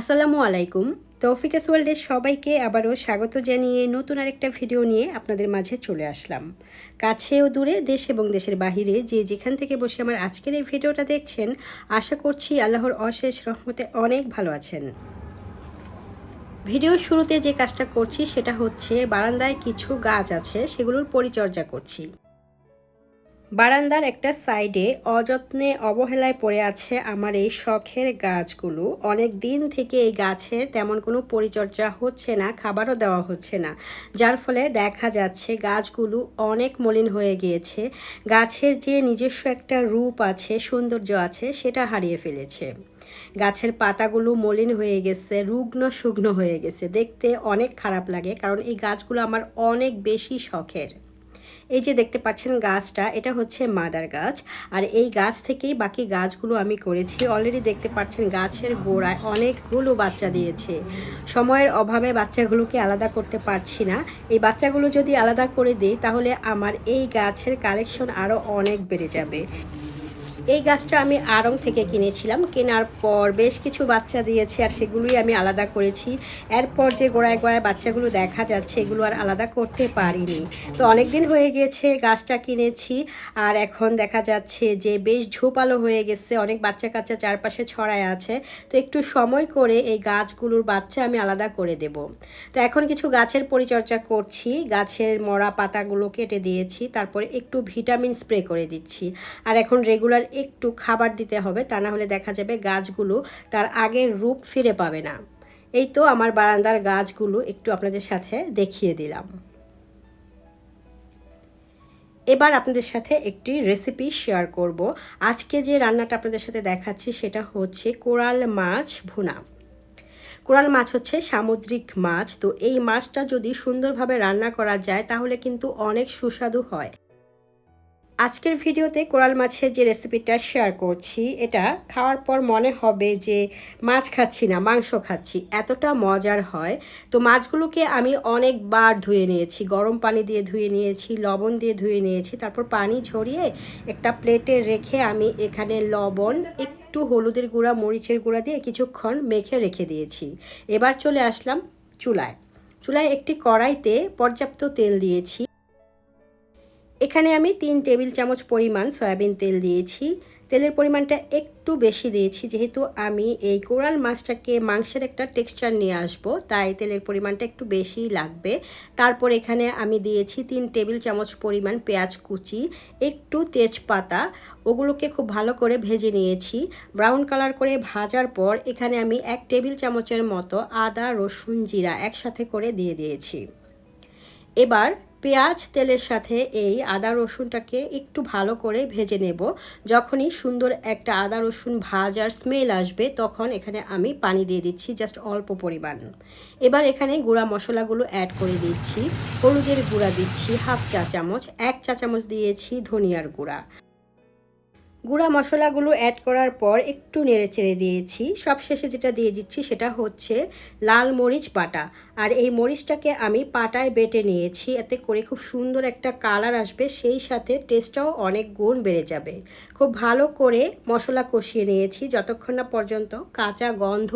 আসসালামু আলাইকুম। তৌফিকাস ওয়ার্ল্ডের সবাইকে আবারও স্বাগত জানিয়ে নতুন আরেকটা ভিডিও নিয়ে আপনাদের মাঝে চলে আসলাম। কাছে ও দূরে, দেশ এবং দেশের বাহিরে যে যেখান থেকে বসে আমার আজকের এই ভিডিওটা দেখছেন, আশা করছি আল্লাহর অশেষ রহমতে অনেক ভালো আছেন। ভিডিওর শুরুতে যে কাজটা করছি, সেটা হচ্ছে বারান্দায় কিছু গাছ আছে, সেগুলোর পরিচর্যা করছি। বারান্দার একটা সাইডে অযত্নে অবহেলায় পড়ে আছে আমার এই শখের গাছগুলো। অনেক দিন থেকে এই গাছের তেমন কোনো পরিচর্যা হচ্ছে না, খাবারও দেওয়া হচ্ছে না। যার ফলে দেখা যাচ্ছে গাছগুলো অনেক মলিন হয়ে গিয়েছে। গাছের যে নিজস্ব একটা রূপ আছে, সৌন্দর্য আছে, সেটা হারিয়ে ফেলেছে। গাছের পাতাগুলো মলিন হয়ে গেছে, রুগ্ন শুগ্ন হয়ে গেছে। দেখতে অনেক খারাপ লাগে, কারণ এই গাছগুলো আমার অনেক বেশি শখের। এই যে দেখতে পাচ্ছেন গাছটা, এটা হচ্ছে মাদার গাছ। আর এই গাছ থেকেই বাকি গাছগুলো আমি করেছি। অলরেডি দেখতে পাচ্ছেন গাছের গোড়ায় অনেকগুলো বাচ্চা দিয়েছে। সময়ের অভাবে বাচ্চাগুলোকে আলাদা করতে পারছি না। এই বাচ্চাগুলো যদি আলাদা করে দিই, তাহলে আমার এই গাছের কালেকশন আরও অনেক বেড়ে যাবে। এই গাছটা আমি আড়ং থেকে কিনেছিলাম। কেনার পর বেশ কিছু বাচ্চা দিয়েছে আর সেগুলোই আমি আলাদা করেছি। এরপর যে গোড়ায় গোড়ায় বাচ্চাগুলো দেখা যাচ্ছে, এগুলো আর আলাদা করতে পারিনি। তো অনেক দিন হয়ে গিয়েছে গাছটা কিনেছি আর এখন দেখা যাচ্ছে যে বেশ ঝোপালো হয়ে গেছে, অনেক বাচ্চা কাচ্চা চারপাশে ছড়ায় আছে। তো একটু সময় করে এই গাছগুলোর বাচ্চা আমি আলাদা করে দেব। তো এখন কিছু গাছের পরিচর্যা করছি। গাছের মরা পাতাগুলো কেটে দিয়েছি, তারপরে একটু ভিটামিন স্প্রে করে দিচ্ছি। আর এখন রেগুলার একটু খাবার দিতে হবে, তা না হলে দেখা যাবে গাছগুলো তার আগের রূপ ফিরে পাবে না। এই তো আমার বারান্দার গাছগুলো একটু আপনাদের সাথে দেখিয়ে দিলাম। এবার আপনাদের সাথে একটি রেসিপি শেয়ার করব। আজকে যে রান্নাটা আপনাদের সাথে দেখাচ্ছি সেটা হচ্ছে কোরাল মাছ ভুনা। কোরাল মাছ হচ্ছে সামুদ্রিক মাছ, তো এই মাছটা যদি সুন্দরভাবে রান্না করা যায় তাহলে কিন্তু অনেক সুস্বাদু হয়। আজকের ভিডিওতে কোরাল মাছের যে রেসিপিটা শেয়ার করছি, এটা খাওয়ার পর মনে হবে যে মাছ খাচ্ছি না, মাংস খাচ্ছি, এতটা মজার হয়। তো মাছগুলোকে আমি অনেকবার ধুয়ে নিয়েছি, গরম পানি দিয়ে ধুয়ে নিয়েছি, লবণ দিয়ে ধুয়ে নিয়েছি, তারপর পানি ঝরিয়ে একটা প্লেটে রেখে আমি এখানে লবণ, একটু হলুদের গুঁড়া, মরিচের গুঁড়া দিয়ে কিছুক্ষণ মেখে রেখে দিয়েছি। এবার চলে আসলাম চুলায়। চুলায় একটি কড়াইতে পর্যাপ্ত তেল দিয়েছি। এখানে আমি তিন টেবিল চামচ পরিমাণ সয়াবিন তেল দিয়েছি। তেলের পরিমাণটা একটু বেশি দিয়েছি, যেহেতু আমি এই কোরাল মাছটাকে মাংসের একটা টেক্সচার নিয়ে আসব, তাই তেলের পরিমাণটা একটু বেশিই লাগবে। তারপর এখানে আমি দিয়েছি তিন টেবিল চামচ পরিমাণ পেঁয়াজ কুচি, একটু তেজপাতা, ওগুলোকে খুব ভালো করে ভেজে নিয়েছি। ব্রাউন কালার করে ভাজার পর এখানে আমি এক টেবিল চামচের মতো আদা রসুন জিরা একসাথে করে দিয়ে দিয়েছি। এবার পেঁয়াজ তেলের সাথে এই আদা রসুনটাকে একটু ভালো করে ভেজে নেব। যখনই সুন্দর একটা আদা রসুন ভাজার স্মেল আসবে, তখন এখানে আমি পানি দিয়ে দিচ্ছি জাস্ট অল্প পরিমাণ। এবার এখানে গুঁড়া মশলাগুলো অ্যাড করে দিচ্ছি। হলুদের গুঁড়া দিচ্ছি হাফ চা চামচ, এক চা চামচ দিয়েছি ধনিয়ার গুঁড়া। গুঁড়া মশলাগুলো অ্যাড করার পর একটু নেড়ে চেড়ে দিয়েছি। সবশেষে যেটা দিয়ে দিচ্ছি সেটা হচ্ছে লাল মরিচ বাটা। আর এই মরিচটাকে আমি পাটায় বেটে নিয়েছি, এতে করে খুব সুন্দর একটা কালার আসবে, সেই সাথে টেস্টটাও অনেক গুণ বেড়ে যাবে। খুব ভালো করে মশলা কষিয়ে নিয়েছি, যতক্ষণ না পর্যন্ত কাঁচা গন্ধ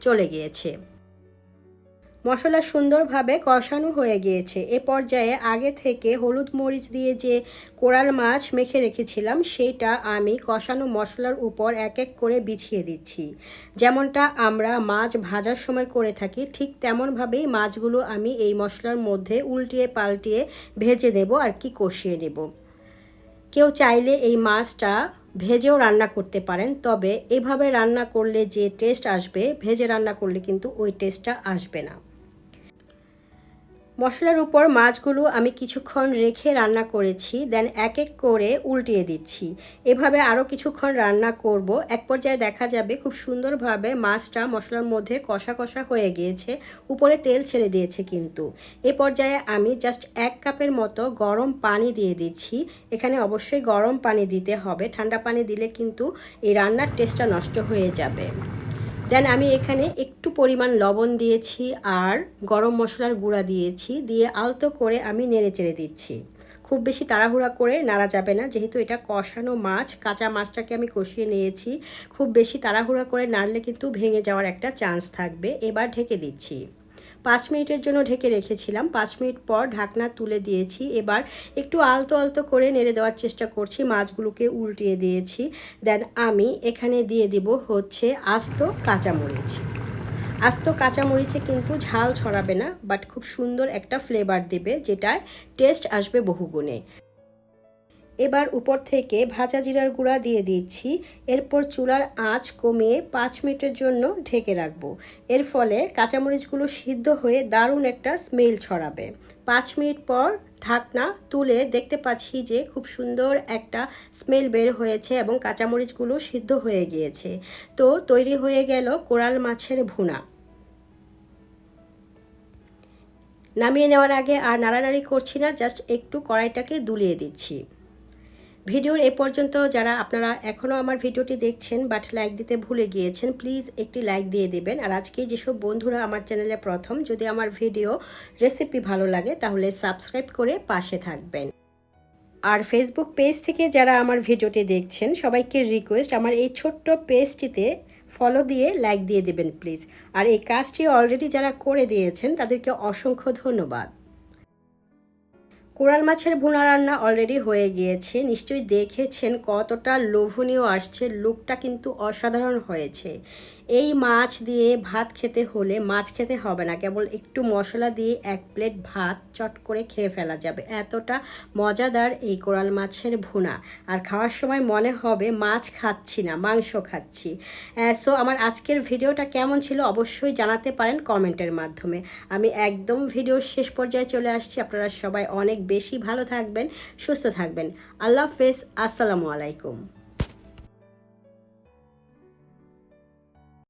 চলে গিয়েছে। মশলা সুন্দরভাবে কষানো হয়ে গিয়েছে। এ পর্যায়ে আগে থেকে হলুদ মরিচ দিয়ে যে কোরাল মাছ মেখে রেখেছিলাম, সেইটা আমি কষানো মশলার উপর এক এক করে বিছিয়ে দিচ্ছি। যেমনটা আমরা মাছ ভাজার সময় করে থাকি, ঠিক তেমনভাবেই মাছগুলো আমি এই মশলার মধ্যে উল্টিয়ে পাল্টিয়ে ভেজে দেব আর কি কষিয়ে নেব। কেউ চাইলে এই মাছটা ভেজেও রান্না করতে পারেন, তবে এভাবে রান্না করলে যে টেস্ট আসবে, ভেজে রান্না করলে কিন্তু ওই টেস্টটা আসবে না। মশলার উপর মাছগুলো আমি কিছুক্ষণ রেখে রান্না করেছি দেন এক এক করে উল্টিয়ে দিচ্ছি। এভাবে আরও কিছুক্ষণ রান্না করব। এক পর্যায়ে দেখা যাবে খুব সুন্দরভাবে মাছটা মশলার মধ্যে কষা কষা হয়ে গিয়েছে, উপরে তেল ছেড়ে দিয়েছে কিন্তু। এ পর্যায়ে আমি জাস্ট এক কাপের মতো গরম পানি দিয়ে দিচ্ছি। এখানে অবশ্যই গরম পানি দিতে হবে, ঠান্ডা পানি দিলে কিন্তু এই রান্নার টেস্টটা নষ্ট হয়ে যাবে। দেন আমি এখানে একটু পরিমাণ লবণ দিয়েছি আর গরম মশলার গুঁড়া দিয়েছি, দিয়ে আলতো করে আমি নেড়ে চেড়ে দিচ্ছি। খুব বেশি তাড়াহুড়া করে নাড়া যাবে না, যেহেতু এটা কষানো মাছ, কাঁচা মাছটাকে আমি কষিয়ে নিয়েছি। খুব বেশি তাড়াহুড়া করে নাড়লে কিন্তু ভেঙে যাওয়ার একটা চান্স থাকবে। এবার ঢেকে দিচ্ছি। পাঁচ মিনিটের জন্য ঢেকে রেখেছিলাম। পাঁচ মিনিট পর ঢাকনা তুলে দিয়েছি। এবার একটু আলতো আলতো করে নেড়ে দেওয়ার চেষ্টা করছি। মাছগুলোকে উল্টিয়ে দিয়েছি। দেন আমি এখানে দিয়ে দিব হচ্ছে আস্ত কাঁচামরিচ। আস্ত কাঁচামরিচে কিন্তু ঝাল ছড়াবে না, বাট খুব সুন্দর একটা ফ্লেভার দেবে, যেটায় টেস্ট আসবে বহুগুণে। এবার উপর থেকে ভাজা জিরার গুঁড়া দিয়ে দিচ্ছি। এরপর চুলার আঁচ কমিয়ে পাঁচ মিনিটের জন্য ঢেকে রাখব। এর ফলে কাঁচামরিচগুলো সিদ্ধ হয়ে দারুণ একটা স্মেল ছড়াবে। পাঁচ মিনিট পর ঢাকনা তুলে দেখতে পাচ্ছি যে খুব সুন্দর একটা স্মেল বের হয়েছে এবং কাঁচামরিচগুলো সিদ্ধ হয়ে গিয়েছে। তো তৈরি হয়ে গেল কোরাল মাছের ভুনা। নামিয়ে নেওয়ার আগে আর নাড়ানাড়ি করছি না, জাস্ট একটু কড়াইটাকে দুলিয়ে দিচ্ছি। ভিডিওর এ পর্যন্ত যারা আপনারা এখনও আমার ভিডিওটি দেখছেন বাট লাইক দিতে ভুলে গিয়েছেন প্লিজ একটি লাইক দিয়ে দেবেন। আর আজকে যেসব বন্ধুরা আমার চ্যানেলে প্রথম, যদি আমার ভিডিও রেসিপি ভালো লাগে, তাহলে সাবস্ক্রাইব করে পাশে থাকবেন। আর ফেসবুক পেজ থেকে যারা আমার ভিডিওটি দেখছেন, সবাইকে রিকোয়েস্ট আমার এই ছোট্ট পেজটিতে ফলো দিয়ে লাইক দিয়ে দেবেন প্লিজ আর এই কাজটি অলরেডি যারা করে দিয়েছেন, তাদেরকে অসংখ্য ধন্যবাদ। কোরাল মাছের ভুনা রান্না অলরেডি হয়ে গিয়েছে। নিশ্চয়ই দেখেছেন কতটা লোভনীয় আসছে। লুকটা কিন্তু অসাধারণ হয়েছে। এই মাছ দিয়ে ভাত খেতে হলে মাছ খেতে হবে না। কেবল একটু মশলা দিয়ে এক প্লেট ভাত চট করে খেয়ে ফেলা যাবে। এতটা মজাদার এই কোরাল মাছের ভুনা। আর খাওয়ার সময় মনে হবে, মাছ খাচ্ছি না, মাংস খাচ্ছি। সো আমার আজকের ভিডিওটা কেমন ছিল অবশ্যই জানাতে পারেন কমেন্টের মাধ্যমে। আমি একদম ভিডিওর শেষ পর্যায়ে চলে আসছি। আপনারা সবাই অনেক বেশি ভালো থাকবেন, সুস্থ থাকবেন। আল্লাহ হাফেজ, আসসালামু আলাইকুম।